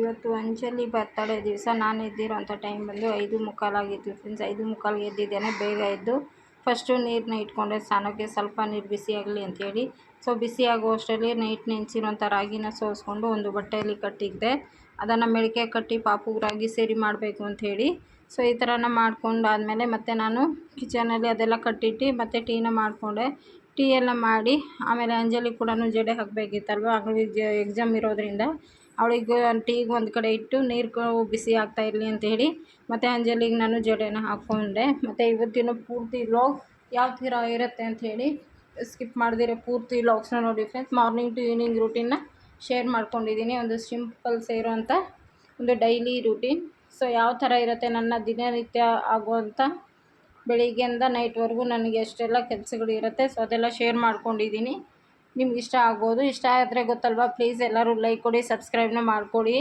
ಇವತ್ತು ಅಂಜಲಿ ಬರ್ತಡೇ ದಿವಸ. ನಾನು ಎದ್ದಿರೋಂಥ ಟೈಮ್ ಬಂದು ಐದು ಮುಕ್ಕಾಲಾಗಿತ್ತು ಫ್ರೆಂಡ್ಸ್ ಐದು ಮುಕ್ಕಾಲಿಗೆ ಎದ್ದಿದ್ದೇನೆ. ಬೇಗ ಎದ್ದು ಫಸ್ಟು ನೀರನ್ನ ಇಟ್ಕೊಂಡೆ. ಸ್ನಾನಕ್ಕೆ ಸ್ವಲ್ಪ ನೀರು ಬಿಸಿ ಆಗಲಿ ಅಂಥೇಳಿ ಸೊ ಬಿಸಿ ಆಗುವಷ್ಟರಲ್ಲಿ ನೈಟ್ ನೆನೆಸಿರೋಂಥ ರಾಗಿನ ಸೋಸ್ಕೊಂಡು ಒಂದು ಬಟ್ಟೆಯಲ್ಲಿ ಕಟ್ಟಿದ್ದೆ. ಅದನ್ನು ಮೆಳಕೆ ಕಟ್ಟಿ ಪಾಪುಗೆ ರಾಗಿ ಸೇರಿ ಮಾಡಬೇಕು ಅಂಥೇಳಿ ಸೊ ಈ ಥರನ ಮಾಡ್ಕೊಂಡಾದಮೇಲೆ ಮತ್ತೆ ನಾನು ಕಿಚನಲ್ಲಿ ಅದೆಲ್ಲ ಕಟ್ಟಿಟ್ಟು ಮತ್ತೆ ಟೀನ ಮಾಡಿಕೊಂಡೆ. ಟೀ ಎಲ್ಲ ಮಾಡಿ ಆಮೇಲೆ ಅಂಜಲಿ ಕೂಡ ಜಡೆ ಹಾಕಬೇಕಿತ್ತಲ್ವ? ಆಗ ಎಕ್ಸಾಮ್ ಇರೋದರಿಂದ. ಅವಳಿಗೆ ಟೀಗೆ ಒಂದು ಕಡೆ ಇಟ್ಟು, ನೀರು ಬಿಸಿ ಆಗ್ತಾ ಇರಲಿ ಅಂತ ಹೇಳಿ ಮತ್ತು ಅಂಜಲಿಗೆ ನಾನು ಜಡೆನ ಹಾಕ್ಕೊಂಡೆ ಮತ್ತು ಇವತ್ತಿನ ಪೂರ್ತಿ ಲಾಗ್ ಯಾವ ಥರ ಇರುತ್ತೆ ಅಂತ ಹೇಳಿ ಸ್ಕಿಪ್ ಮಾಡಿದಿರೋ ಪೂರ್ತಿ ಲಾಗ್ಸ್ನ ನೋಡಿ ಫ್ರೆಂಡ್ಸ್ ಮಾರ್ನಿಂಗ್ ಟು ಈವ್ನಿಂಗ್ ರೂಟೀನ್ನ ಶೇರ್ ಮಾಡ್ಕೊಂಡಿದ್ದೀನಿ ಒಂದು ಸಿಂಪಲ್ ಸೇರುವಂಥ ಒಂದು ಡೈಲಿ ರೂಟೀನ್ ಸೊ ಯಾವ ಥರ ಇರುತ್ತೆ ನನ್ನ ದಿನನಿತ್ಯ ಆಗುವಂಥ ಬೆಳಿಗ್ಗೆಯಿಂದ ನೈಟ್ವರೆಗೂ ನನಗೆ ಎಷ್ಟೆಲ್ಲ ಕೆಲಸಗಳು ಇರುತ್ತೆ. ಸೊ ಅದೆಲ್ಲ ಶೇರ್ ಮಾಡ್ಕೊಂಡಿದ್ದೀನಿ ನಿಮ್ಗೆ ಇಷ್ಟ ಆಗ್ಬೋದು ಇಷ್ಟ ಆದರೆ ಗೊತ್ತಲ್ವ? ಪ್ಲೀಸ್ ಎಲ್ಲರೂ ಲೈಕ್ ಕೊಡಿ ಸಬ್ಸ್ಕ್ರೈಬ್ನ ಮಾಡಿಕೊಡಿ.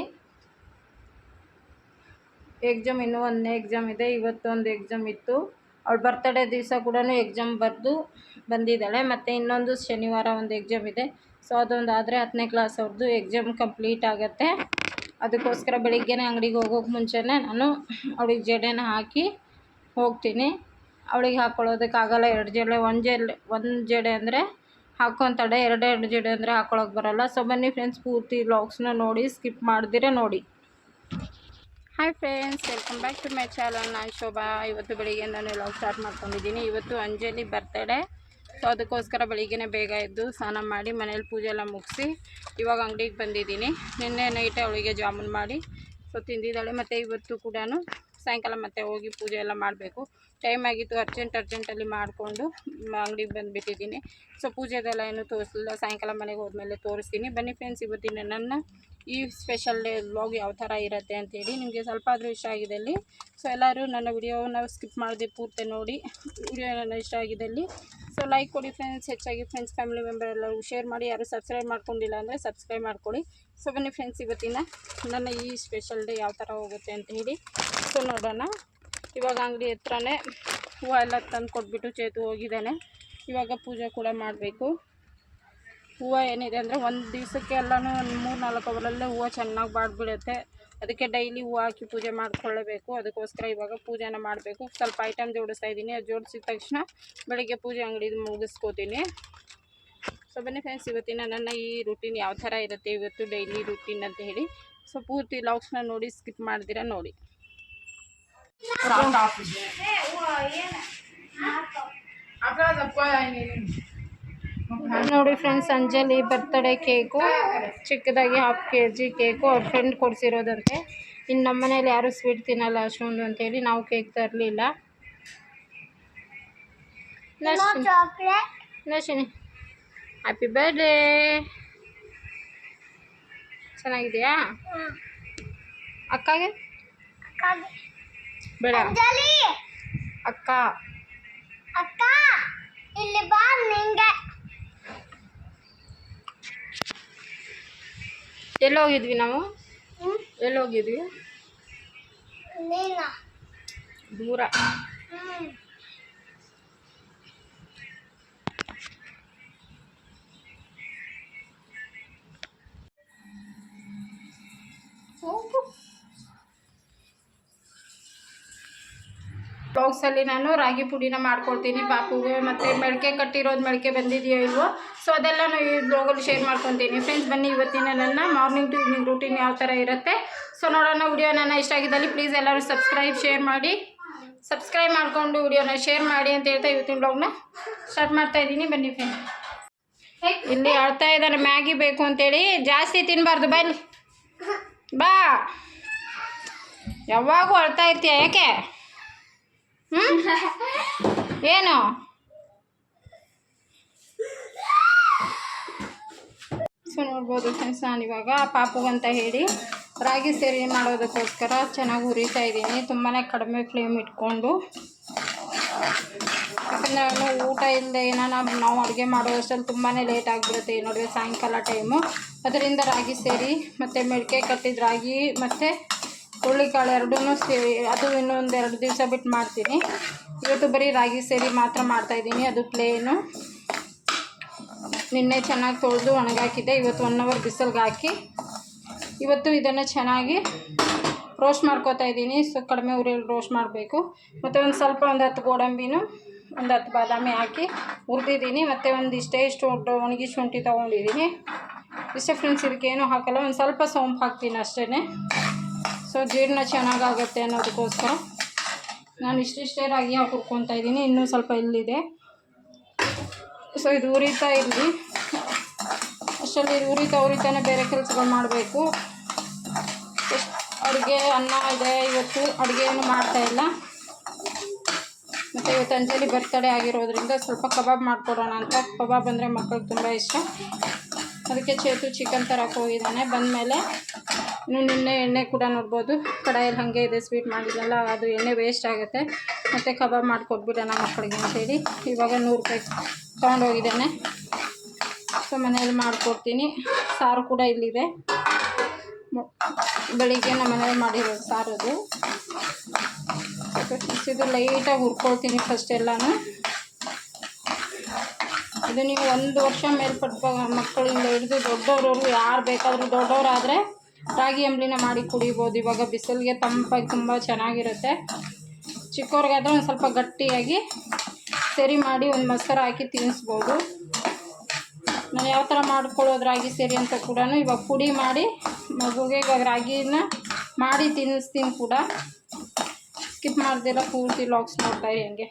ಎಕ್ಸಾಮ್ ಇನ್ನೂ ಒಂದನೇ ಎಕ್ಸಾಮ್ ಇದೆ, ಇವತ್ತೊಂದು ಎಕ್ಸಾಮ್ ಇತ್ತು. ಅವಳು ಬರ್ತಡೇ ದಿವಸ ಕೂಡ ಎಕ್ಸಾಮ್ ಬರೆದು ಬಂದಿದ್ದಾಳೆ. ಮತ್ತು ಇನ್ನೊಂದು ಶನಿವಾರ ಒಂದು ಎಕ್ಸಾಮ್ ಇದೆ. ಸೊ ಅದೊಂದು ಆದರೆ ಹತ್ತನೇ ಕ್ಲಾಸ್ ಅವ್ರದ್ದು ಎಕ್ಸಾಮ್ ಕಂಪ್ಲೀಟ್ ಆಗುತ್ತೆ. ಅದಕ್ಕೋಸ್ಕರ ಬೆಳಿಗ್ಗೆನೇ ಅಂಗಡಿಗೆ ಹೋಗೋಕೆ ಮುಂಚೆನೇ ನಾನು ಅವಳಿಗೆ ಜಡೆನ ಹಾಕಿ ಹೋಗ್ತೀನಿ. ಅವಳಿಗೆ ಹಾಕ್ಕೊಳ್ಳೋದಕ್ಕಾಗಲ್ಲ ಎರಡು ಜಡೆ, ಒಂದು ಜಡೆ ಒಂದು ಜಡೆ ಅಂದರೆ ಹಾಕ್ಕೊತಾಳೆ ಎರಡು ಎರಡು ಜಡೆ ಅಂದರೆ ಹಾಕ್ಕೊಳಕ್ಕೆ ಬರೋಲ್ಲ. ಸೊ ಬನ್ನಿ ಫ್ರೆಂಡ್ಸ್ ಪೂರ್ತಿ ವ್ಲಾಗ್ಸ್ನ ನೋಡಿ ಸ್ಕಿಪ್ ಮಾಡಿದಿರ ನೋಡಿ. Hi friends welcome back to my channel ನಾನು ಶೋಭಾ. ಇವತ್ತು ಬೆಳಿಗ್ಗೆ ನಾನು ವ್ಲಾಗ್ ಸ್ಟಾರ್ಟ್ ಮಾಡ್ಕೊಂಡಿದ್ದೀನಿ. ಇವತ್ತು ಅಂಜಲಿ ಬರ್ತಡೆ ಸೊ ಅದಕ್ಕೋಸ್ಕರ ಬೆಳಿಗ್ಗೆನೇ ಬೇಗ ಎದ್ದು ಸ್ನಾನ ಮಾಡಿ, ಮನೇಲಿ ಪೂಜೆ ಎಲ್ಲ ಮುಗಿಸಿ, ಇವಾಗ ಅಂಗಡಿಗೆ ಬಂದಿದ್ದೀನಿ. ನಿನ್ನೆ ನೈಟ್ ಅವಳಿಗೆ ಜಾಮೂನ್ ಮಾಡಿ. ಸೊ ತಿಂದಿದ್ದಾಳೆ. ಮತ್ತು ಇವತ್ತು ಕೂಡ ಸಾಯಂಕಾಲ ಮತ್ತೆ ಹೋಗಿ ಪೂಜೆ ಎಲ್ಲ ಮಾಡಬೇಕು. ಟೈಮ್ ಆಗಿತ್ತು ಅರ್ಜೆಂಟ್ ಅರ್ಜೆಂಟಲ್ಲಿ ಮಾಡಿಕೊಂಡು ಅಂಗಡಿಗೆ ಬಂದುಬಿಟ್ಟಿದ್ದೀನಿ. ಸೊ ಪೂಜೆದೆಲ್ಲ ಏನು ತೋರಿಸಲಿಲ್ಲ. ಸಾಯಂಕಾಲ ಮನೆಗೆ ಹೋದ್ಮೇಲೆ ತೋರಿಸ್ತೀನಿ. ಬನ್ನಿ ಫ್ರೆಂಡ್ಸ್ ಇವತ್ತಿನ ನನ್ನ ಈ ಸ್ಪೆಷಲ್ ಡೇ ವ್ಲಾಗ್ ಯಾವ ಥರ ಇರುತ್ತೆ ಅಂತೇಳಿ ನಿಮಗೆ ಸ್ವಲ್ಪ ಆದರೂ ಇಷ್ಟ ಆಗಿದ್ದಲ್ಲಿ ಸೊ ಎಲ್ಲರೂ ನನ್ನ ವಿಡಿಯೋನ ಸ್ಕಿಪ್ ಮಾಡದೆ ಪೂರ್ತಿ ನೋಡಿ. ವಿಡಿಯೋ ನನ್ನ ಇಷ್ಟ ಆಗಿದ್ದಲ್ಲಿ ಸೊ ಲೈಕ್ ಕೊಡಿ ಫ್ರೆಂಡ್ಸ್ ಹೆಚ್ಚಾಗಿ ಫ್ರೆಂಡ್ಸ್ ಫ್ಯಾಮಿಲಿ ಮೆಂಬರ್ ಎಲ್ಲರೂ ಶೇರ್ ಮಾಡಿ. ಯಾರು ಸಬ್ಸ್ಕ್ರೈಬ್ ಮಾಡ್ಕೊಂಡಿಲ್ಲ ಅಂದರೆ ಸಬ್ಸ್ಕ್ರೈಬ್ ಮಾಡ್ಕೊಳ್ಳಿ ಸೊ ಬನ್ನಿ ಫ್ರೆಂಡ್ಸ್ ಇವತ್ತಿನ ನನ್ನ ಈ ಸ್ಪೆಷಲ್ ಡೇ ಯಾವ ಥರ ಹೋಗುತ್ತೆ ಅಂತ ಹೇಳಿ. ಸೊ ನೋಡೋಣ. ಇವಾಗ ಅಂಗಡಿ ಹತ್ರನೇ ಹೂವು ಎಲ್ಲ ತಂದು ಕೊಟ್ಬಿಟ್ಟು ಚೇತು ಹೋಗಿದ್ದಾನೆ. ಇವಾಗ ಪೂಜೆ ಕೂಡ ಮಾಡಬೇಕು. ಹೂವು ಏನಿದೆ ಅಂದರೆ ಒಂದು ದಿವಸಕ್ಕೆ ಎಲ್ಲನೂ ಒಂದು ಮೂರು ನಾಲ್ಕು ಅವರಲ್ಲೇ ಹೂವು ಚೆನ್ನಾಗಿ ಬಾಡ್ಬಿಡುತ್ತೆ. ಅದಕ್ಕೆ ಡೈಲಿ ಹೂವು ಹಾಕಿ ಪೂಜೆ ಮಾಡಿಕೊಳ್ಳಬೇಕು. ಅದಕ್ಕೋಸ್ಕರ ಇವಾಗ ಪೂಜೆನ ಮಾಡಬೇಕು. ಸ್ವಲ್ಪ ಐಟಮ್ ಜೋಡಿಸ್ತಾ ಇದ್ದೀನಿ. ಅದು ಜೋಡಿಸಿದ ತಕ್ಷಣ ಬೆಳಗ್ಗೆ ಪೂಜೆ ಅಂಗಡಿ ಮುಗಿಸ್ಕೋತೀನಿ. ಸೊ ಬನ್ನಿ ಫ್ರೆಂಡ್ಸ್ ಇವತ್ತಿನ ನನ್ನ ಈ ರೂಟೀನ್ ಯಾವ ಥರ ಇರುತ್ತೆ ಇವತ್ತು ಡೈಲಿ ರೂಟೀನ್ ಅಂತ ಹೇಳಿ. ಸೊ ಪೂರ್ತಿ ಲಾಕ್ಸ್ನ ನೋಡಿ ಸ್ಕಿಪ್ ಮಾಡ್ದಿರ ನೋಡಿ. ನೋಡಿ ಫ್ರೆಂಡ್ಸ್ ಅಂಜಲಿ ಬರ್ತಡೇ ಕೇಕು ಚಿಕ್ಕದಾಗಿ ಹಾಫ್ ಕೆ ಜಿ ಕೇಕು ಅವ್ರ ಫ್ರೆಂಡ್ ಕೊಡಿಸಿರೋದಂತೆ. ಇನ್ನು ನಮ್ಮ ಮನೇಲಿ ಯಾರೂ ಸ್ವೀಟ್ ತಿನ್ನಲ್ಲ ಅಷ್ಟೊಂದು ಅಂತೇಳಿ ನಾವು ಕೇಕ್ ತರಲಿಲ್ಲ. ನಶಿನಿ ಹ್ಯಾಪಿ ಬರ್ಡೇ ಚೆನ್ನಾಗಿದೆಯಾ? ಅಕ್ಕಗೆ. ಬೇಡ. ಅಕ್ಕ. ಅಕ್ಕ ಇಲ್ಲಿ ಬಾ ನಿಂಗೆ. ಎಲ್ಲಿ ಹೋಗಿದ್ವಿ ನಾವು? ಎಲ್ಲಿ ಹೋಗಿದ್ವಿ ನೀನ? ದೂರ. ಹ್ಮ್. ಬಾಕ್ಸಲ್ಲಿ ನಾನು ರಾಗಿ ಪುಡಿನ ಮಾಡ್ಕೊಳ್ತೀನಿ ಪಾಪುಗೆ ಮತ್ತು ಮೆಳಕೆ ಕಟ್ಟಿರೋದು ಮೆಳಕೆ ಬಂದಿದೆಯೋ ಇಲ್ವೋ ಸೊ ನಾನು ಈ ಬ್ಲಾಗಲ್ಲಿ ಶೇರ್ ಮಾಡ್ಕೊತೀನಿ. ಫ್ರೆಂಡ್ಸ್ ಬನ್ನಿ, ಇವತ್ತಿನ ನನ್ನ ಮಾರ್ನಿಂಗ್ ಟು ಈವ್ನಿಂಗ್ ರೂಟೀನ್ ಯಾವ ಥರ ಇರುತ್ತೆ. ಸೊ ನೋಡೋಣ ವಿಡಿಯೋ ನನ್ನ ಇಷ್ಟ ಆಗಿದ್ದಲ್ಲಿ ಪ್ಲೀಸ್ ಎಲ್ಲರೂ ಸಬ್ಸ್ಕ್ರೈಬ್ ಶೇರ್ ಮಾಡಿ. ಸಬ್ಸ್ಕ್ರೈಬ್ ಮಾಡಿಕೊಂಡು ವಿಡಿಯೋನ ಶೇರ್ ಮಾಡಿ ಅಂತ ಹೇಳ್ತಾ ಇವತ್ತಿನ ಬ್ಲಾಗ್ನ ಸ್ಟಾರ್ಟ್ ಮಾಡ್ತಾ ಇದ್ದೀನಿ. ಬನ್ನಿ ಫ್ರೆಂಡ್ ಇಲ್ಲಿ ಅಳ್ತಾ ಇದ್ದಾರೆ ಮ್ಯಾಗಿ ಬೇಕು ಅಂತೇಳಿ. ಜಾಸ್ತಿ ತಿನ್ನಬಾರ್ದು ಬನ್ನಿ. ಬಾ. ಯಾವಾಗೂ ಅಳ್ತಾ ಇರ್ತೀಯ, ಯಾಕೆ? ಏನು? ಸೊ, ನೋಡ್ಬೋದು ಫ್ರೆಂಡ್ಸ್ ನಾನು ಇವಾಗ ಪಾಪುಗಂತ ಹೇಳಿ ರಾಗಿ ಸೇರಿ ಮಾಡೋದಕ್ಕೋಸ್ಕರ ಚೆನ್ನಾಗಿ ಹುರಿತಾ ಇದ್ದೀನಿ. ತುಂಬಾ ಕಡಿಮೆ ಫ್ಲೇಮ್ ಇಟ್ಕೊಂಡು. ಯಾಕಂದರೆ ಊಟ ಇಲ್ಲದೆ ಏನೋ ನಾವು ಅಡುಗೆ ಮಾಡೋ ಅಷ್ಟರಲ್ಲಿ ತುಂಬಾ ಲೇಟ್ ಆಗಿಬಿಡುತ್ತೆ ನೋಡಿ ಸಾಯಂಕಾಲ ಟೈಮು ಅದರಿಂದ ರಾಗಿ ಸೇರಿ ಮತ್ತು ಮೆಡಿಕೆ ಕಟ್ಟಿದ ರಾಗಿ ಮತ್ತು ಹುರುಳಿಕಾಳು ಎರಡೂ ಸೇರಿ ಅದು ಇನ್ನೊಂದು ಎರಡು ದಿವಸ ಬಿಟ್ಟು ಮಾಡ್ತೀನಿ. ಇವತ್ತು ಬರೀ ರಾಗಿ ಸೇರಿ ಮಾತ್ರ ಮಾಡ್ತಾಯಿದ್ದೀನಿ ಅದು ಪ್ಲೇನು ನಿನ್ನೆ ಚೆನ್ನಾಗಿ ತೊಳೆದು ಒಣಗಾಕಿದ್ದೆ, ಇವತ್ತು ಒನ್ ಅವರ್ ಬಿಸಿಲ್ಗೆ ಹಾಕಿ. ಇವತ್ತು ಇದನ್ನು ಚೆನ್ನಾಗಿ ರೋಸ್ಟ್ ಮಾಡ್ಕೋತಾ ಇದ್ದೀನಿ, ಸೊ ಕಡಿಮೆ ಉರಿಯಲ್ಲಿ ರೋಸ್ಟ್ ಮಾಡಬೇಕು. ಮತ್ತು ಒಂದು ಸ್ವಲ್ಪ ಒಂದು ಹತ್ತು ಗೋಡಂಬಿನೂ, ಒಂದು ಹತ್ತು ಬಾದಾಮಿ ಹಾಕಿ ಹುರಿದಿದ್ದೀನಿ. ಮತ್ತು ಒಂದಿಷ್ಟೇ ಇಷ್ಟು ಒಣಗಿ ಶುಂಠಿ ತೊಗೊಂಡಿದ್ದೀನಿ. ಇಷ್ಟೇ ಫ್ರೆಂಡ್ಸ್ ಇದಕ್ಕೇನು ಹಾಕಲ್ಲ, ಒಂದು ಸ್ವಲ್ಪ ಸೋಂಪು ಹಾಕ್ತೀನಿ ಅಷ್ಟೇ ಸೊ ಜೀರ್ಣ ಚೆನ್ನಾಗಾಗುತ್ತೆ ಅನ್ನೋದಕ್ಕೋಸ್ಕರ ನಾನು ಇಷ್ಟಿಷ್ಟೇ ರಾಗಿ ಹಾಕಿ ಇದ್ದೀನಿ, ಇನ್ನೂ ಸ್ವಲ್ಪ ಇಲ್ಲಿದೆ. ಸೊ ಇದು ಉರಿತಾ ಇರಲಿ. ಅಷ್ಟರಲ್ಲಿ ಇದು ಉರಿತಾ ಉರಿತಾನೆ ಬೇರೆ ಕೆಲಸಗಳು ಮಾಡಬೇಕು. ಅಡುಗೆ ಅನ್ನ ಇದೆ, ಇವತ್ತು ಅಡುಗೆ ಏನು ಮಾಡ್ತಾಯಿಲ್ಲ ಮತ್ತು ಇವತ್ತು ಅಂಜಲಿ ಬರ್ತಡೇ ಆಗಿರೋದ್ರಿಂದ ಸ್ವಲ್ಪ ಕಬಾಬ್ ಮಾಡಿಕೊಡೋಣ ಅಂತ. ಕಬಾಬ್ ಅಂದರೆ ಮಕ್ಕಳಿಗೆ ತುಂಬ ಇಷ್ಟ. ಅದಕ್ಕೆ ಚೇತು ಚಿಕನ್ ತರಕ್ಕೆ ಹೋಗಿದ್ದಾನೆ. ಬಂದಮೇಲೆ ಇನ್ನು ನಿನ್ನೆ ಎಣ್ಣೆ ಕೂಡ ನೋಡ್ಬೋದು. ಕಡಾಯಲ್ಲಿ ಹಾಗೆ ಇದೆ ಸ್ವೀಟ್ ಮಾಡಿದ್ನಲ್ಲ, ಅದು ಎಣ್ಣೆ ವೇಸ್ಟ್ ಆಗುತ್ತೆ. ಮತ್ತು ಕಬಾಬ್ ಮಾಡಿಕೊಟ್ಬಿಡೋಣ ಮಕ್ಕಳಿಗೆ ಅಂತೇಳಿ ಇವಾಗ ನೂರು ರೂಪಾಯಿ ತೊಗೊಂಡೋಗಿದ್ದಾನೆ ಸೊ ಮನೇಲಿ ಮಾಡಿಕೊಡ್ತೀನಿ. ಸಾರು ಕೂಡ ಇಲ್ಲಿದೆ. ಬೆಳಿಗ್ಗೆ ನಮ್ಮ ಮನೇಲಿ ಮಾಡಿರೋದು ಸಾರು ಅದು. ಇದು ಲೈಟಾಗಿ ಹುರ್ಕೊಳ್ತೀನಿ ಫಸ್ಟ್ ಎಲ್ಲನೂ. ಇದು ನೀವು ಒಂದು ವರ್ಷ ಮೇಲ್ಪಟ್ಟ ಮಕ್ಕಳಿಂದ ಹಿಡಿದು ದೊಡ್ಡವ್ರವ್ರು ಯಾರು ಬೇಕಾದರೂ ದೊಡ್ಡವರಾದರೆ ರಾಗಿ ಅಂಬ್ಲಿನ ಮಾಡಿ ಕುಡಿಬೋದು. ಇವಾಗ ಬಿಸಿಲಿಗೆ ತಂಪಾಗಿ ತುಂಬ ಚೆನ್ನಾಗಿರುತ್ತೆ. ಚಿಕ್ಕವ್ರಿಗಾದ್ರೆ ಒಂದು ಸ್ವಲ್ಪ ಗಟ್ಟಿಯಾಗಿ ಸರಿ ಮಾಡಿ ಒಂದು ಮೊಸರು ಹಾಕಿ ತಿನ್ನಿಸ್ಬೋದು ನಾನು ಯಾವ ಥರ ಮಾಡ್ಕೊಳ್ಳೋದು ರಾಗಿ ಸೇರಿ ಅಂತ ಕೂಡ ಇವಾಗ ಪುಡಿ ಮಾಡಿ ಮಗುಗೆ ಇವಾಗ ರಾಗಿನ ಮಾಡಿ ತಿನ್ನಿಸ್ತೀನಿ ಕೂಡ. ಸ್ಕಿಪ್ ಮಾಡ್ದಿರ ಪೂರ್ತಿ ಲಾಕ್ಸ್ ನೋಡ್ತಾಯಿ ಹಂಗೆ.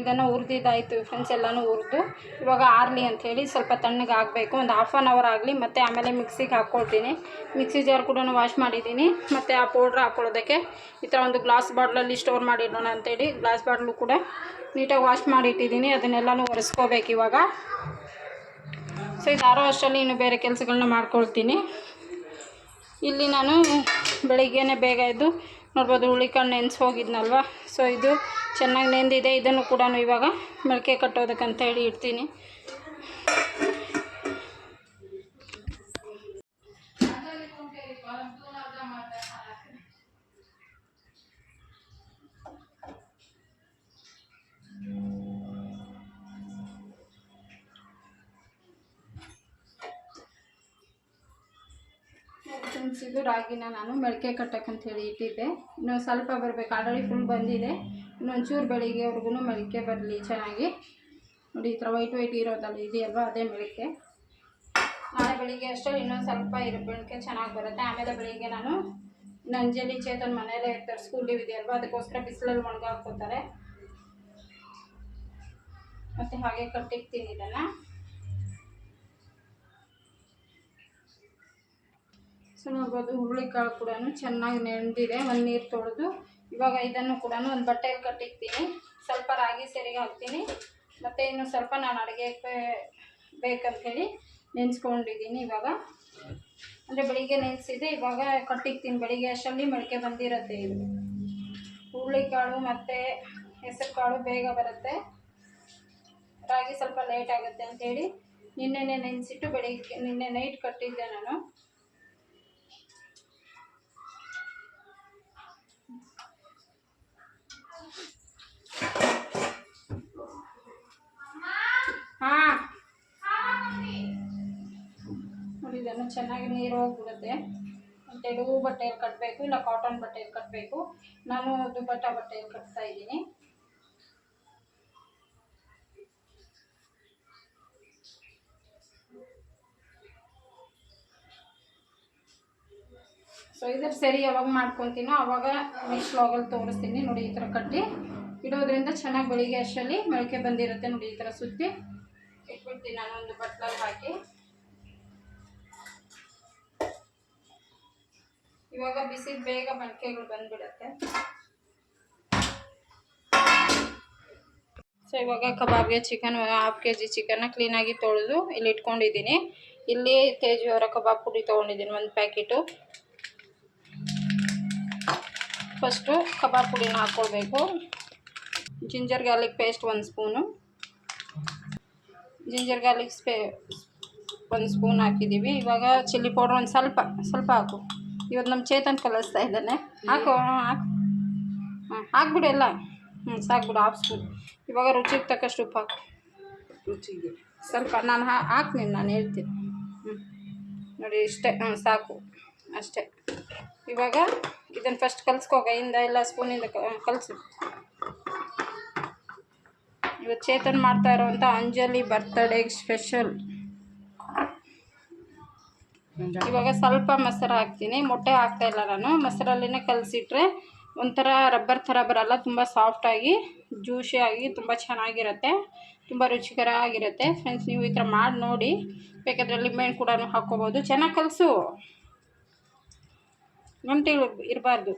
ಇದನ್ನು ಹುರಿದಿದ್ದಾಯಿತು ಫ್ರೆಂಡ್ಸ್ ಎಲ್ಲನೂ ಹುರಿದು ಇವಾಗ ಆರಲಿ ಅಂಥೇಳಿ ಸ್ವಲ್ಪ ತಣ್ಣಗೆ ಆಗಬೇಕು. ಒಂದು ಹಾಫ್ ಆನ್ ಅವರ್ ಆಗಲಿ ಮತ್ತು ಆಮೇಲೆ ಮಿಕ್ಸಿಗೆ ಹಾಕ್ಕೊಳ್ತೀನಿ ಮಿಕ್ಸಿ ಜಾರ್ ಕೂಡ ವಾಶ್ ಮಾಡಿದ್ದೀನಿ. ಮತ್ತು ಆ ಪೌಡ್ರ್ ಹಾಕ್ಕೊಳ್ಳೋದಕ್ಕೆ ಈ ಥರ ಒಂದು ಗ್ಲಾಸ್ ಬಾಟ್ಲಲ್ಲಿ ಸ್ಟೋರ್ ಮಾಡಿಡೋಣ ಅಂತೇಳಿ ಗ್ಲಾಸ್ ಬಾಟ್ಲು ಕೂಡ ನೀಟಾಗಿ ವಾಶ್ ಮಾಡಿ ಇಟ್ಟಿದ್ದೀನಿ ಅದನ್ನೆಲ್ಲನೂ ಒರೆಸ್ಕೋಬೇಕು ಇವಾಗ. ಸೊ ಇದು ಆರೋ ಅಷ್ಟರಲ್ಲಿ ಇನ್ನು ಬೇರೆ ಕೆಲಸಗಳನ್ನ ಮಾಡ್ಕೊಳ್ತೀನಿ. ಇಲ್ಲಿ ನಾನು ಬೆಳಿಗ್ಗೆನೇ ಬೇಗ ಎದ್ದು ನೋಡ್ಬೋದು ಹುಳಿಕಾಳು ನೆನೆಸಿ ಹೋಗಿದ್ನಲ್ವ ಸೊ ಇದು ಚೆನ್ನಾಗಿ ನೆಂದಿದೆ ಇದನ್ನು ಕೂಡ ಇವಾಗ ಮೊಳಕೆ ಕಟ್ಟೋದಕ್ಕಂತ ಹೇಳಿ ಇಡ್ತೀನಿ. ಇದು ರಾಗಿನ ನಾನು ಮೊಳಕೆ ಕಟ್ಟಕ್ಕಂತ ಹೇಳಿ ಇಟ್ಟಿದ್ದೆ. ಇನ್ನು ಸ್ವಲ್ಪ ಬರಬೇಕು, ಆಲ್ರೆಡಿ ಫುಲ್ ಬಂದಿದೆ. ಇನ್ನೊಂಚೂರು ಬೆಳಿಗ್ಗೆವರೆಗೂ ಮೊಳಕೆ ಬರಲಿ ಚೆನ್ನಾಗಿ. ನೋಡಿ, ಈ ಥರ ವೈಟ್ ವೈಟ್ ಇರೋದಲ್ಲ ಇದೆಯಲ್ವ ಅದೇ ಮೊಳಕೆ. ನಾಳೆ ಬೆಳಿಗ್ಗೆ ಅಷ್ಟರಲ್ಲಿ ಇನ್ನೊಂದು ಸ್ವಲ್ಪ ಇರೋ, ಬೆಳಕೆ ಚೆನ್ನಾಗಿ ಬರುತ್ತೆ. ಆಮೇಲೆ ಬೆಳಿಗ್ಗೆ ನಾನು ನಂಜಲಿ ಚೇತನ್ ಮನೆಯಲ್ಲೇ ಇರ್ತಾರೆ ಸ್ಕೂಲ್ ಲೀವ್ ಇದೆಯಲ್ವ ಅದಕ್ಕೋಸ್ಕರ ಬಿಸಿಲಲ್ಲಿ ಒಣಗಾಕ್ಕೋತಾರೆ. ಮತ್ತು ಹಾಗೆ ಕಟ್ಟಿಕ್ತೀನಿ ಇದನ್ನು. ಸೊ ನೋಡ್ಬೋದು ಹುರುಳಿಕಾಳು ಕೂಡ ಚೆನ್ನಾಗಿ ನೆಂದಿದೆ ಒಂದು ನೀರು ತೊಳೆದು. ಇವಾಗ ಇದನ್ನು ಕೂಡ ಒಂದು ಬಟ್ಟೆಯಲ್ಲಿ ಕಟ್ಟಿಕ್ತೀನಿ ಸ್ವಲ್ಪ ರಾಗಿ ಸರಿಗೆ ಹಾಕ್ತೀನಿ. ಮತ್ತು ಇನ್ನು ಸ್ವಲ್ಪ ನಾನು ಅಡುಗೆ ಬೇಕಂತೇಳಿ ನೆನೆಸ್ಕೊಂಡಿದ್ದೀನಿ ಇವಾಗ. ಅಂದರೆ ಬೆಳಿಗ್ಗೆ ನೆನೆಸಿದೆ, ಇವಾಗ ಕಟ್ಟಿಕ್ತೀನಿ ಬೆಳಿಗ್ಗೆ ಅಷ್ಟರಲ್ಲಿ ಮೊಳಕೆ ಬಂದಿರುತ್ತೆ ಇದು. ಹುರುಳಿಕಾಳು ಮತ್ತು ಹೆಸರು ಕಾಳು ಬೇಗ ಬರುತ್ತೆ. ರಾಗಿ ಸ್ವಲ್ಪ ಲೇಟ್ ಆಗುತ್ತೆ ಅಂತೇಳಿ ನಿನ್ನೆನೆ ನೆನೆಸಿಟ್ಟು ಬೆಳಿಗ್ಗೆ, ನಿನ್ನೆ ನೈಟ್ ಕಟ್ಟಿದ್ದೆ ನಾನು. ಹಾಂ. ನೋಡಿ ಇದನ್ನು ಚೆನ್ನಾಗಿ ನೀರು ಹೋಗ್ಬಿಡುತ್ತೆ. ತೆಳು ಬಟ್ಟೆಯಲ್ಲಿ ಕಟ್ಟಬೇಕು ಇಲ್ಲ ಕಾಟನ್ ಬಟ್ಟೆಯಲ್ಲಿ ಕಟ್ಟಬೇಕು ನಾನು ದುಪ್ಪಟ್ಟ ಬಟ್ಟೆಯಲ್ಲಿ ಕಟ್ತಾ ಇದ್ದೀನಿ. ಸೊ ಇದ್ರ ಸರಿ ಯಾವಾಗ ಮಾಡ್ಕೊತೀನೋ ಅವಾಗ ನೆಕ್ಸ್ಟ್ ವ್ಲಾಗಲ್ಲಿ ತೋರಿಸ್ತೀನಿ. ನೋಡಿ, ಈ ಥರ ಕಟ್ಟಿ ಇಡೋದ್ರಿಂದ ಚೆನ್ನಾಗಿ ಬೆಳಿಗ್ಗೆ ಅಷ್ಟರಲ್ಲಿ ಮೊಳಕೆ ಬಂದಿರುತ್ತೆ. ನೋಡಿ, ಈ ಥರ ಸುತ್ತಿ. ಇಟ್ಬಿಡ್ತೀನಿ ನಾನು ಒಂದು ಬಟ್ಲಲ್ಲಿ ಹಾಕಿ. ಇವಾಗ ಬಿಸಿ ಬೇಗ ಮೊಳಕೆಗಳು ಬಂದ್ಬಿಡುತ್ತೆ. ಸೊ ಇವಾಗ ಕಬಾಬ್ಗೆ ಚಿಕನ್ ಹಾಫ್ ಕೆ ಜಿ ಚಿಕನ್ನ ಕ್ಲೀನಾಗಿ ತೊಳೆದು ಇಲ್ಲಿ ಇಟ್ಕೊಂಡಿದ್ದೀನಿ. ಇಲ್ಲಿ ತೇಜುವರ ಕಬಾಬ್ ಪುಡಿ ತೊಗೊಂಡಿದ್ದೀನಿ ಒಂದು ಪ್ಯಾಕೆಟು. ಫಸ್ಟು ಕಬಾಬ್ ಪುಡಿನ ಹಾಕ್ಕೊಳ್ಬೇಕು. ಜಿಂಜರ್ ಗಾರ್ಲಿಕ್ ಪೇಸ್ಟ್ ಒಂದು ಸ್ಪೂನು ಜಿಂಜರ್ ಗಾರ್ಲಿಕ್ ಸ್ಪೇ ಒಂದು ಸ್ಪೂನ್ ಹಾಕಿದ್ದೀವಿ. ಇವಾಗ ಚಿಲ್ಲಿ ಪೌಡ್ರ್ ಒಂದು ಸ್ವಲ್ಪ ಸ್ವಲ್ಪ ಹಾಕು. ಇವತ್ತು ನಮ್ಮ ಚೇತನ್ ಕಲಿಸ್ತಾ ಇದ್ದಾನೆ. ಹಾಕು ಹಾಕು. ಹಾಂ ಹಾಕ್ಬಿಡು ಎಲ್ಲ. ಹ್ಞೂ ಸಾಕ್ಬಿಡು ಹಾಫ್ ಸ್ಪೂನ್ ಇವಾಗ ರುಚಿಗೆ ತಕ್ಕಷ್ಟು ಉಪ್ಪು ಹಾಕು. ರುಚಿಗೆ. ಸ್ವಲ್ಪ ನಾನು ಹಾ ಹಾಕ್ತೀನಿ ನಾನು ಹೇಳ್ತೀನಿ. ಹ್ಞೂ ನೋಡಿ ಇಷ್ಟೇ ಹ್ಞೂ ಸಾಕು. ಅಷ್ಟೇ. ಇವಾಗ ಇದನ್ನು ಫಸ್ಟ್ ಕಲಿಸ್ಕೋ ಇಂದ ಎಲ್ಲ ಸ್ಪೂನಿಂದ ಕಲಿಸು. ಚೇತನ್ ಮಾಡ್ತಾ ಇರೋವಂಥ ಅಂಜಲಿ ಬರ್ತಡೇ ಸ್ಪೆಷಲ್ ಇವಾಗ ಸ್ವಲ್ಪ ಮೊಸರು ಹಾಕ್ತೀನಿ. ಮೊಟ್ಟೆ ಹಾಕ್ತಾ ಇಲ್ಲ ನಾನು. ಮೊಸರಲ್ಲಿನೇ ಕಲಸಿಟ್ರೆ ಒಂಥರ ರಬ್ಬರ್ ಥರ ಬರಲ್ಲ. ತುಂಬ ಸಾಫ್ಟಾಗಿ ಜ್ಯೂಸಿಯಾಗಿ ತುಂಬ ಚೆನ್ನಾಗಿರುತ್ತೆ. ತುಂಬ ರುಚಿಕರ ಆಗಿರುತ್ತೆ ಫ್ರೆಂಡ್ಸ್ ನೀವು ಈ ಥರ ಮಾಡಿ ನೋಡಿ. ಬೇಕಾದರೆ ಲಿಂಬೆಹಣ್ಣು ಕೂಡ ಹಾಕ್ಕೋಬೋದು. ಚೆನ್ನಾಗಿ ಕಲಸು. ಗಂಟೆ ಇರಬಾರ್ದು.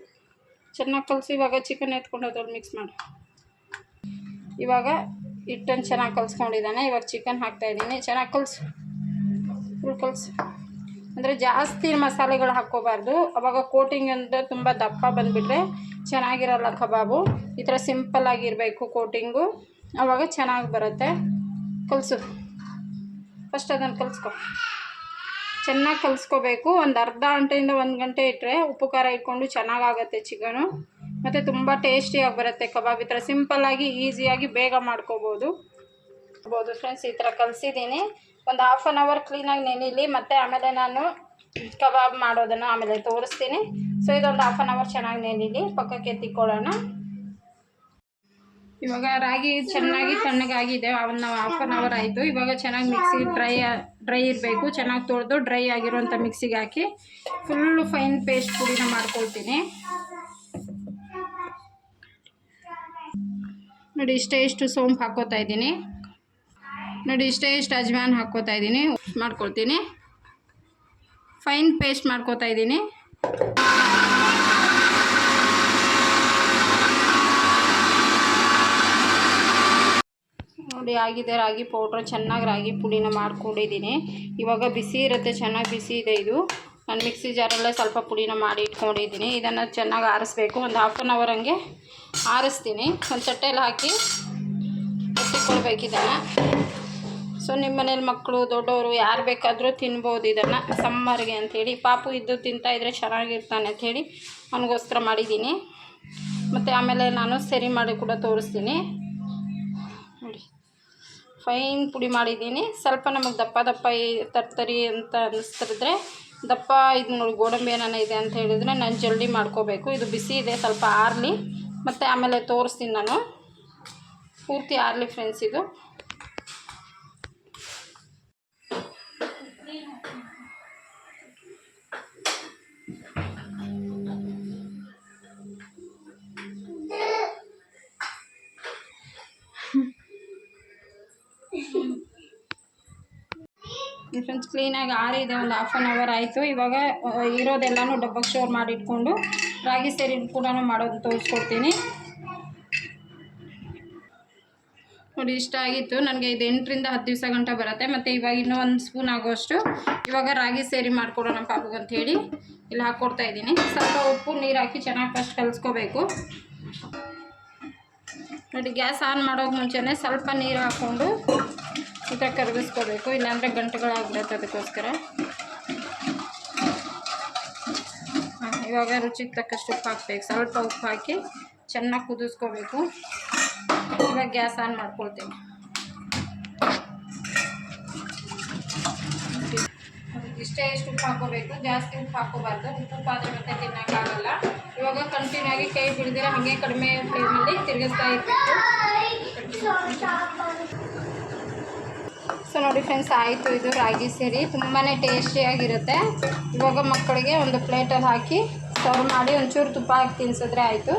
ಚೆನ್ನಾಗಿ ಕಲಸು. ಇವಾಗ ಚಿಕನ್ ಎತ್ಕೊಂಡು ಅದ್ರಲ್ಲಿ ಮಿಕ್ಸ್ ಮಾಡಿ. ಇವಾಗ ಹಿಟ್ಟನ್ನು ಚೆನ್ನಾಗಿ ಕಲಿಸ್ಕೊಂಡಿದ್ದಾನೆ. ಇವಾಗ ಚಿಕನ್ ಹಾಕ್ತಾಯಿದ್ದೀನಿ ಚೆನ್ನಾಗಿ ಕಲಸು ಫುಲ್ ಕಲಸು. ಅಂದರೆ ಜಾಸ್ತಿ ಮಸಾಲೆಗಳು ಹಾಕ್ಕೋಬಾರ್ದು. ಅವಾಗ ಕೋಟಿಂಗ್ ಅಂದರೆ ತುಂಬ ದಪ್ಪ ಬಂದುಬಿಟ್ರೆ ಚೆನ್ನಾಗಿರಲ್ಲ ಕಬಾಬು. ಈ ಥರ ಸಿಂಪಲ್ಲಾಗಿರಬೇಕು ಕೋಟಿಂಗು ಅವಾಗ ಚೆನ್ನಾಗಿ ಬರುತ್ತೆ. ಕಲಸು. ಫಸ್ಟ್ ಅದನ್ನು ಕಲಿಸ್ಕೊ. ಚೆನ್ನಾಗಿ ಕಲಿಸ್ಕೋಬೇಕು. ಒಂದು ಅರ್ಧ ಗಂಟೆಯಿಂದ ಒಂದು ಗಂಟೆ ಇಟ್ಟರೆ ಉಪ್ಪು ಖಾರ ಇಟ್ಕೊಂಡು ಚೆನ್ನಾಗಾಗತ್ತೆ ಚಿಕನು ಮತ್ತು ತುಂಬ ಟೇಸ್ಟಿಯಾಗಿ ಬರುತ್ತೆ ಕಬಾಬ್. ಈ ಥರ ಸಿಂಪಲ್ಲಾಗಿ ಈಸಿಯಾಗಿ ಬೇಗ ಮಾಡ್ಕೋಬೋದು. ಮಾಡ್ಬೋದು ಫ್ರೆಂಡ್ಸ್ ಈ ಥರ ಕಲಿಸಿದ್ದೀನಿ ಒಂದು ಹಾಫ್ ಆನ್ ಅವರ್ ಕ್ಲೀನಾಗಿ ನೆನೀಲಿ, ಮತ್ತು ಆಮೇಲೆ ನಾನು ಕಬಾಬ್ ಮಾಡೋದನ್ನು ಆಮೇಲೆ ತೋರಿಸ್ತೀನಿ. ಸೊ ಇದೊಂದು ಹಾಫ್ ಆನ್ ಅವರ್ ಚೆನ್ನಾಗಿ ನೆನೀಲಿ, ಪಕ್ಕಕ್ಕೆ ಎತ್ತಿಕೊಳ್ಳೋಣ. ಇವಾಗ ರಾಗಿ ಚೆನ್ನಾಗಿ ತಣ್ಣಗಾಗಿದೆ. ಅವನ್ನ ಹಾಫ್ ಆನ್ ಅವರ್ ಆಯಿತು. ಇವಾಗ ಚೆನ್ನಾಗಿ ಮಿಕ್ಸಿ ಡ್ರೈ ಡ್ರೈ ಇರಬೇಕು. ಚೆನ್ನಾಗಿ ತೊಳೆದು ಡ್ರೈ ಆಗಿರುವಂಥ ಮಿಕ್ಸಿಗೆ ಹಾಕಿ ಫುಲ್ಲು ಫೈನ್ ಪೇಸ್ಟ್ ಪುಡಿನ ಮಾಡ್ಕೊಳ್ತೀನಿ. ನೋಡಿ, ಇಷ್ಟೇ ಇಷ್ಟು ಸೋಂಪು ಹಾಕೋತಾ ಇದ್ದೀನಿ. ನೋಡಿ, ಇಷ್ಟೇ ಇಷ್ಟು ಅಜ್ವಾನ್ ಹಾಕ್ಕೋತಾ ಇದ್ದೀನಿ. ಮಾಡ್ಕೊಳ್ತೀನಿ. ಫೈನ್ ಪೇಸ್ಟ್ ಮಾಡ್ಕೋತಾ ಇದ್ದೀನಿ. ನೋಡಿ, ಆಗಿದೆ ರಾಗಿ ಪೌಡ್ರ್. ಚೆನ್ನಾಗಿ ರಾಗಿ ಪುಡಿನ ಮಾಡ್ಕೊಂಡಿದ್ದೀನಿ. ಇವಾಗ ಬಿಸಿ ಇರುತ್ತೆ, ಚೆನ್ನಾಗಿ ಬಿಸಿ ಇದೆ ಇದು. ನಾನು ಮಿಕ್ಸಿ ಜಾರಲ್ಲೇ ಸ್ವಲ್ಪ ಪುಡಿನ ಮಾಡಿ ಇಟ್ಕೊಂಡಿದ್ದೀನಿ. ಇದನ್ನು ಚೆನ್ನಾಗಿ ಆರಿಸ್ಬೇಕು. ಒಂದು ಹಾಫ್ ಆನ್ ಅವರ್ ಹಂಗೆ ಆರಿಸ್ತೀನಿ. ಒಂದು ಚಟ್ಟೆಯಲ್ಲಿ ಹಾಕಿ ಎತ್ತಿಕೊಳ್ಬೇಕು ಇದನ್ನು ಸೊ ನಿಮ್ಮ ಮನೇಲಿ ಮಕ್ಕಳು ದೊಡ್ಡವರು ಯಾರು ಬೇಕಾದರೂ ತಿನ್ಬೋದು ಇದನ್ನು. ಸಮ್ಮರ್ಗೆ ಅಂಥೇಳಿ ಪಾಪು ಇದ್ದು ತಿಂತಾ ಇದ್ರೆ ಚೆನ್ನಾಗಿರ್ತಾನೆ ಅಂಥೇಳಿ ಅವನಿಗೋಸ್ಕರ ಮಾಡಿದ್ದೀನಿ. ಮತ್ತು ಆಮೇಲೆ ನಾನು ಸರಿ ಮಾಡಿ ಕೂಡ ತೋರಿಸ್ತೀನಿ. ನೋಡಿ. ಫೈನ್ ಪುಡಿ ಮಾಡಿದ್ದೀನಿ. ಸ್ವಲ್ಪ ನಮಗೆ ದಪ್ಪ ದಪ್ಪ ತರ್ತರಿ ಅಂತ ಅನ್ನಿಸ್ತಿದ್ರೆ ದಪ್ಪ, ಇದು ನೋಡಿ ಗೋಡಂಬಿ ಏನಾನ ಇದೆ ಅಂತ ಹೇಳಿದರೆ ನಾನು ಜಲ್ದಿ ಮಾಡ್ಕೋಬೇಕು. ಇದು ಬಿಸಿ ಇದೆ, ಸ್ವಲ್ಪ ಆರಲಿ. ಮತ್ತು ಆಮೇಲೆ ತೋರಿಸ್ತೀನಿ ನಾನು. ಪೂರ್ತಿ ಆರಲಿ ಫ್ರೆಂಡ್ಸ್ ಇದು. ಫ್ರೆಂಡ್ಸ್ ಕ್ಲೀನಾಗಿ ಆರಿದೆ ಒಂದು ಹಾಫ್ ಆನ್ ಅವರ್ ಆಯಿತು. ಇವಾಗ ಇರೋದೆಲ್ಲನೂ ಡಬ್ಬಕ್ಕೆ ಸ್ಟೋರ್ ಮಾಡಿಟ್ಕೊಂಡು ರಾಗಿ ಸೇರಿ ಕೂಡ ಮಾಡೋದು ತೋರಿಸ್ಕೊಡ್ತೀನಿ. ನೋಡಿ, ಇಷ್ಟ ಆಗಿತ್ತು. ನನಗೆ ಇದು ಎಂಟರಿಂದ ಹತ್ತು ದಿವಸ ಗಂಟ ಬರುತ್ತೆ. ಮತ್ತು ಇವಾಗ ಇನ್ನೂ ಒಂದು ಸ್ಪೂನ್ ಆಗೋಷ್ಟು ಇವಾಗ ರಾಗಿ ಸೇರಿ ಮಾಡಿಕೊಡೋಣ ಪಾಪಗೆ ಅಂತ ಹೇಳಿ ಇಲ್ಲಿ ಹಾಕ್ಕೊಡ್ತಾ ಇದ್ದೀನಿ. ಸ್ವಲ್ಪ ಉಪ್ಪು, ನೀರು ಹಾಕಿ ಚೆನ್ನಾಗಿ ಫಸ್ಟ್ ಕಲಿಸ್ಕೋಬೇಕು. ನೋಡಿ, ಗ್ಯಾಸ್ ಆನ್ ಮಾಡೋಕೆ ಮುಂಚೆನೇ ಸ್ವಲ್ಪ ನೀರು ಹಾಕ್ಕೊಂಡು ಥರ ಕರಗಿಸ್ಕೋಬೇಕು, ಇಲ್ಲಾಂದರೆ ಗಂಟೆಗಳಾಗ್ಬಿಡುತ್ತೆ ಅದಕ್ಕೋಸ್ಕರ. ಇವಾಗ ರುಚಿಗೆ ತಕ್ಕಷ್ಟು ಉಪ್ಪು ಹಾಕ್ಬೇಕು. ಸ್ವಲ್ಪ ಉಪ್ಪು ಹಾಕಿ ಚೆನ್ನಾಗಿ ಕುದಿಸ್ಕೋಬೇಕು. ಇವಾಗ ಗ್ಯಾಸ್ ಆನ್ ಮಾಡ್ಕೊಳ್ತೀನಿ. ಇಷ್ಟೇ ಎಷ್ಟು ಉಪ್ಪು ಹಾಕೋಬೇಕು ಜಾಸ್ತಿ ಉಪ್ಪು ಹಾಕೋಬಾರ್ದು ಉಪ್ಪು ಪಾತ್ರೆ ಮತ್ತೆ ತಿನ್ನೋಕ್ಕಾಗಲ್ಲ ಇವಾಗ ಕಂಟಿನ್ಯೂ ಆಗಿ ಕೈ ಬಿಡದಿರ ಹಾಗೆ ಕಡಿಮೆ ಫ್ಲೇಮಲ್ಲಿ ತಿರುಗಿಸ್ತಾ ಇರಬೇಕು. ಸೊ ನೋಡಿ ಫ್ರೆಂಡ್ಸ್ ಆಯಿತು, ಇದು ರಾಗಿ ಸೇರಿ. ತುಂಬಾ ಟೇಸ್ಟಿಯಾಗಿರುತ್ತೆ ಇವಾಗ ಮಕ್ಕಳಿಗೆ ಒಂದು ಪ್ಲೇಟಲ್ಲಿ ಹಾಕಿ ಸರ್ವ್ ಮಾಡಿ ಒಂಚೂರು ತುಪ್ಪ ಹಾಕಿ ತಿನ್ಸಿದ್ರೆ ಆಯಿತು.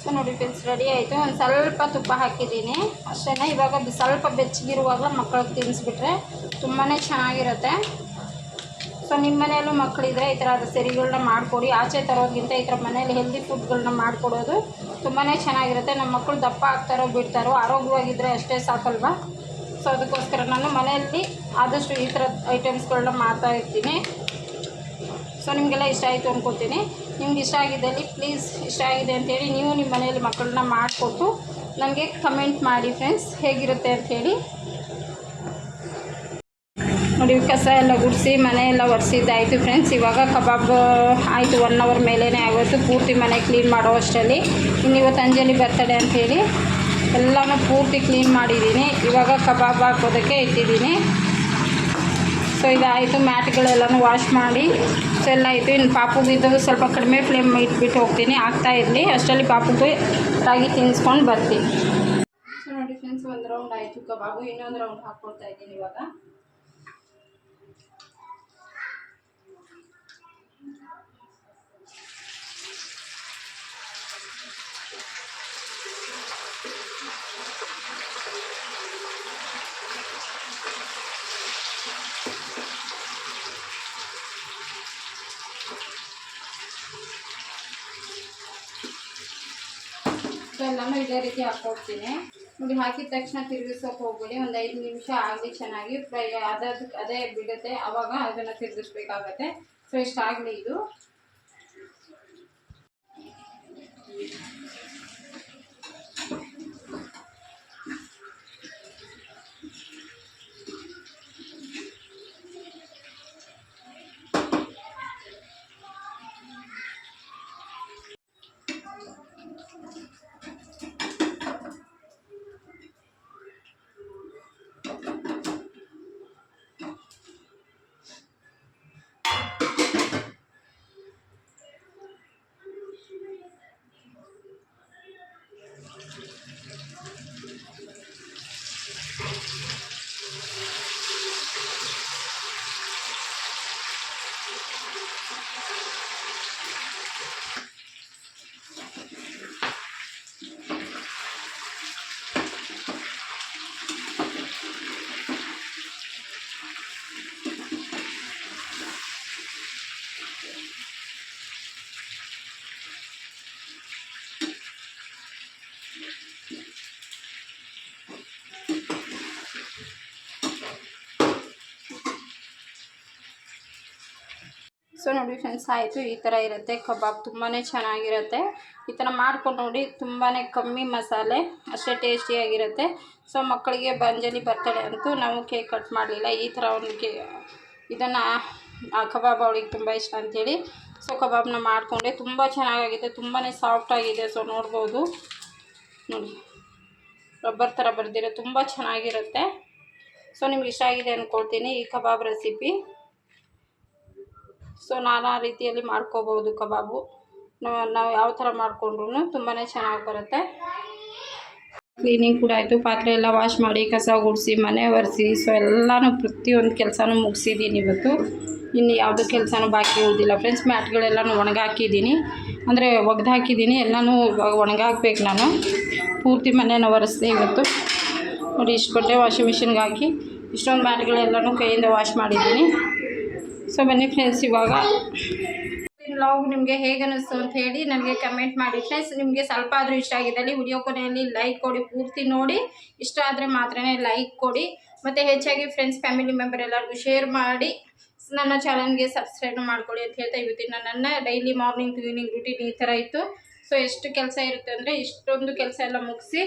ಸೊ ನೋಡಿ ಫ್ರೆಂಡ್ಸ್ ರೆಡಿ ಆಯಿತು. ಒಂದು ಸ್ವಲ್ಪ ತುಪ್ಪ ಹಾಕಿದ್ದೀನಿ. ಅಷ್ಟೇ ಇವಾಗ ಸ್ವಲ್ಪ ಬೆಚ್ಚಗಿರುವಾಗ ಮಕ್ಕಳಿಗೆ ತಿನ್ನಿಸ್ಬಿಟ್ರೆ ತುಂಬಾ ಚೆನ್ನಾಗಿರುತ್ತೆ. ಸೊ ನಿಮ್ಮ ಮನೆಯಲ್ಲೂ ಮಕ್ಕಳಿದ್ರೆ ಈ ಥರ ಸರಿಗಳನ್ನ ಮಾಡಿಕೊಡಿ. ಆಚೆ ತರೋದ್ಗಿಂತ ಈ ಥರ ಮನೇಲಿ ಹೆಲ್ದಿ ಫುಡ್ಗಳನ್ನ ಮಾಡಿಕೊಡೋದು ತುಂಬಾ ಚೆನ್ನಾಗಿರುತ್ತೆ. ನಮ್ಮ ಮಕ್ಕಳು ದಪ್ಪ ಆಗ್ತಾರೋ ಬಿಡ್ತಾರೋ ಆರೋಗ್ಯವಾಗಿದ್ದರೆ ಅಷ್ಟೇ ಸಾಕಲ್ವಾ? ಸೊ ಅದಕ್ಕೋಸ್ಕರ ನಾನು ಮನೆಯಲ್ಲಿ ಆದಷ್ಟು ಈ ಥರದ ಐಟಮ್ಸ್ಗಳನ್ನ ಮಾಡ್ತಾ ಇರ್ತೀನಿ. ಸೊ ನಿಮಗೆಲ್ಲ ಇಷ್ಟ ಆಯಿತು ಅಂದ್ಕೊತೀನಿ ನಿಮ್ಗೆ ಇಷ್ಟ ಆಗಿದ್ದಲ್ಲಿ ಪ್ಲೀಸ್ ಇಷ್ಟ ಆಗಿದೆ ಅಂಥೇಳಿ ನೀವು ನಿಮ್ಮ ಮನೆಯಲ್ಲಿ ಮಕ್ಕಳನ್ನ ಮಾಡಿಕೊಟ್ಟು ನನಗೆ ಕಮೆಂಟ್ ಮಾಡಿ ಫ್ರೆಂಡ್ಸ್ ಹೇಗಿರುತ್ತೆ ಅಂಥೇಳಿ ನೋಡಿ, ಕಸ ಎಲ್ಲ ಗುಡಿಸಿ ಮನೆಯೆಲ್ಲ ಒರೆಸಿದ್ದಾಯಿತು ಫ್ರೆಂಡ್ಸ್ ಇವಾಗ ಕಬಾಬ್ ಆಯಿತು ಒನ್ ಅವರ್ ಮೇಲೇ ಆಗೋಯ್ತು. ಪೂರ್ತಿ ಮನೆ ಕ್ಲೀನ್ ಮಾಡೋ ಅಷ್ಟರಲ್ಲಿ. ಇನ್ನು ಇವತ್ತು ಅಂಜಲಿ ಬರ್ತಡೆ ಅಂಥೇಳಿ ಎಲ್ಲನೂ ಪೂರ್ತಿ ಕ್ಲೀನ್ ಮಾಡಿದ್ದೀನಿ ಇವಾಗ ಕಬಾಬ್ ಹಾಕೋದಕ್ಕೆ ಇಟ್ಟಿದ್ದೀನಿ ಸೊ ಇದಾಯಿತು, ಮ್ಯಾಟ್ಗಳೆಲ್ಲನೂ ವಾಶ್ ಮಾಡಿ. ಸೊ ಎಲ್ಲ ಆಯಿತು. ಇನ್ನು ಪಾಪುಗಿದ್ದು ಸ್ವಲ್ಪ ಕಡಿಮೆ ಫ್ಲೇಮ್ ಇಟ್ಬಿಟ್ಟು ಹೋಗ್ತೀನಿ. ಆಗ್ತಾ ಇರಲಿ. ಅಷ್ಟರಲ್ಲಿ ಪಾಪುಗೆ ರಾಗಿ ತಿನ್ನಿಸ್ಕೊಂಡು ಬರ್ತೀನಿ. ಸೊ ನೋಡಿ ಫ್ರೆಂಡ್ಸ್ ಒಂದು ರೌಂಡ್ ಆಯಿತು ಕಬಾಬು. ಇನ್ನೊಂದು ರೌಂಡ್ ಹಾಕ್ಕೊಳ್ತಾ ಇದ್ದೀನಿ ಇವಾಗ ಸೊ ಎಲ್ಲನೂ ಇದೇ ರೀತಿ ಹಾಕ್ಕೊಡ್ತೀನಿ ನೋಡಿ, ಹಾಕಿದ ತಕ್ಷಣ ತಿರುಗಿಸೋಕೆ ಹೋಗ್ಬೇಡಿ. ಒಂದು ಐದು ನಿಮಿಷ ಆಗಲಿ, ಚೆನ್ನಾಗಿ ಫ್ರೈ ಅದಕ್ಕೆ ಅದೇ ಬಿಡುತ್ತೆ. ಆವಾಗ ಅದನ್ನು ತಿರುಗಿಸ್ಬೇಕಾಗತ್ತೆ. ಸೊ ಇಷ್ಟಾಗಲಿ ಇದು. ಸೊ ನೋಡಿ ಫ್ರೆಂಡ್ಸ್, ಆಯಿತು, ಈ ಥರ ಇರುತ್ತೆ. ಕಬಾಬ್ ತುಂಬಾ ಚೆನ್ನಾಗಿರುತ್ತೆ. ಈ ಥರ ಮಾಡ್ಕೊಂಡು ನೋಡಿ ತುಂಬಾ ಕಮ್ಮಿ ಮಸಾಲೆ, ಅಷ್ಟೇ ಟೇಸ್ಟಿಯಾಗಿರುತ್ತೆ ಸೊ ಮಕ್ಕಳಿಗೆ ಬಂಜಲಿ ಬರ್ತಡೆ ಅಂತೂ ನಾವು ಕೇಕ್ ಕಟ್ ಮಾಡಲಿಲ್ಲ. ಈ ಥರ ಒಂದು ಕೇ ಇದನ್ನು ಕಬಾಬ್ ಅವಳಿಗೆ ತುಂಬ ಇಷ್ಟ ಅಂಥೇಳಿ ಸೊ ಕಬಾಬ್ನ ಮಾಡಿಕೊಂಡೆ. ತುಂಬ ಚೆನ್ನಾಗಾಗಿದೆ. ತುಂಬಾ ಸಾಫ್ಟಾಗಿದೆ ಸೊ ನೋಡ್ಬೋದು. ನೋಡಿ ರಬ್ಬರ್ ಥರ ಬರೆದಿರೋ ತುಂಬ ಚೆನ್ನಾಗಿರುತ್ತೆ. ಸೊ ನಿಮ್ಗೆ ಇಷ್ಟ ಆಗಿದೆ ಅಂದ್ಕೊಳ್ತೀನಿ ಈ ಕಬಾಬ್ ರೆಸಿಪಿ ಸೊ ನಾನಾ ರೀತಿಯಲ್ಲಿ ಮಾಡ್ಕೋಬೋದು ಕಬಾಬು. ನಾವು ಯಾವ ಥರ ಮಾಡಿಕೊಂಡ್ರು ತುಂಬಾ ಚೆನ್ನಾಗಿ ಬರುತ್ತೆ. ಕ್ಲೀನಿಂಗ್ ಕೂಡ ಆಯಿತು. ಪಾತ್ರೆ ಎಲ್ಲ ವಾಶ್ ಮಾಡಿ, ಕಸ ಗುಡಿಸಿ, ಮನೆ ಒರೆಸಿ, ಸೊ ಎಲ್ಲನೂ ಪ್ರತಿಯೊಂದು ಕೆಲಸನೂ ಮುಗಿಸಿದ್ದೀನಿ ಇವತ್ತು. ಇನ್ನು ಯಾವುದೂ ಕೆಲಸನೂ ಬಾಕಿ ಉಳಿದಿಲ್ಲ. ಫ್ರೆಂಡ್ಸ್, ಮ್ಯಾಟ್ಗಳೆಲ್ಲನೂ ಒಣಗಾಕಿದ್ದೀನಿ ಅಂದರೆ ಒಗ್ದು ಹಾಕಿದ್ದೀನಿ ಎಲ್ಲನೂ ಇವಾಗ ಒಣಗಾಕ್ಬೇಕು ನಾನು. ಪೂರ್ತಿ ಮನೆನ ಒರೆಸ್ದೆ ಇವತ್ತು. ನೋಡಿ, ಇಷ್ಟು ಕೊಟ್ಟೆ ವಾಷಿಂಗ್ ಮಿಷಿನ್ಗೆ ಹಾಕಿ ಇಷ್ಟೊಂದು ಮ್ಯಾಟ್ಗಳೆಲ್ಲನೂ ಕೈಯಿಂದ ವಾಶ್ ಮಾಡಿದ್ದೀನಿ ಸೊ ಬನ್ನಿ ಫ್ರೆಂಡ್ಸ್ ಇವಾಗ. ವ್ಲಾಗ್ ನಿಮಗೆ ಹೇಗೆ ಅನ್ನಿಸ್ತು ಅಂತ ಹೇಳಿ ನನಗೆ ಕಮೆಂಟ್ ಮಾಡಿ. ಫ್ರೆಂಡ್ಸ್ ನಿಮಗೆ ಸ್ವಲ್ಪ ಆದರೂ ಇಷ್ಟ ಆಗಿದ್ದಲ್ಲಿ ವಿಡಿಯೋ ಕೊನೆಯಲ್ಲಿ ಲೈಕ್ ಕೊಡಿ ಪೂರ್ತಿ ನೋಡಿ. ಇಷ್ಟ ಆದರೆ ಮಾತ್ರ ಲೈಕ್ ಕೊಡಿ. ಮತ್ತು ಹೆಚ್ಚಾಗಿ ಫ್ರೆಂಡ್ಸ್ ಫ್ಯಾಮಿಲಿ ಮೆಂಬರ್ ಎಲ್ಲರಿಗೂ ಶೇರ್ ಮಾಡಿ. ನನ್ನ ಚಾನಲ್ಗೆ ಸಬ್ಸ್ಕ್ರೈಬ್ ಮಾಡ್ಕೊಳ್ಳಿ ಅಂತ ಹೇಳ್ತಾ ಇವತ್ತಿನ ನನ್ನ ಡೈಲಿ ಮಾರ್ನಿಂಗ್ ಈವ್ನಿಂಗ್ ರುಟೀನ್ ಈ ಥರ ಇತ್ತು. ಸೊ ಎಷ್ಟು ಕೆಲಸ ಇರುತ್ತೆ ಅಂದರೆ ಇಷ್ಟೊಂದು ಕೆಲಸ ಎಲ್ಲ ಮುಗಿಸಿ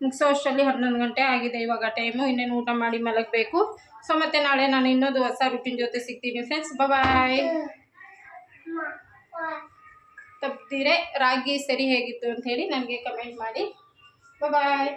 ಮುಗಿಸೋ ಅಷ್ಟರಲ್ಲಿ ಹನ್ನೊಂದು ಗಂಟೆ ಆಗಿದೆ. ಇವಾಗ ಟೈಮು ಇನ್ನೇನು ಊಟ ಮಾಡಿ ಮಲಗಬೇಕು. ಸೊ ಮತ್ತೆ ನಾಳೆ ನಾನು ಇನ್ನೊಂದು ಹೊಸ ರುಟೀನ್ ಜೊತೆ ಸಿಗ್ತೀನಿ ಫ್ರೆಂಡ್ಸ್ ಬಾಯ್ ತಪ್ಪದಿರೆ ರಾಗಿ ಸರಿ ಹೇಗಿತ್ತು ಅಂತ ಹೇಳಿ ನನಗೆ ಕಮೆಂಟ್ ಮಾಡಿ. ಬಾಯ್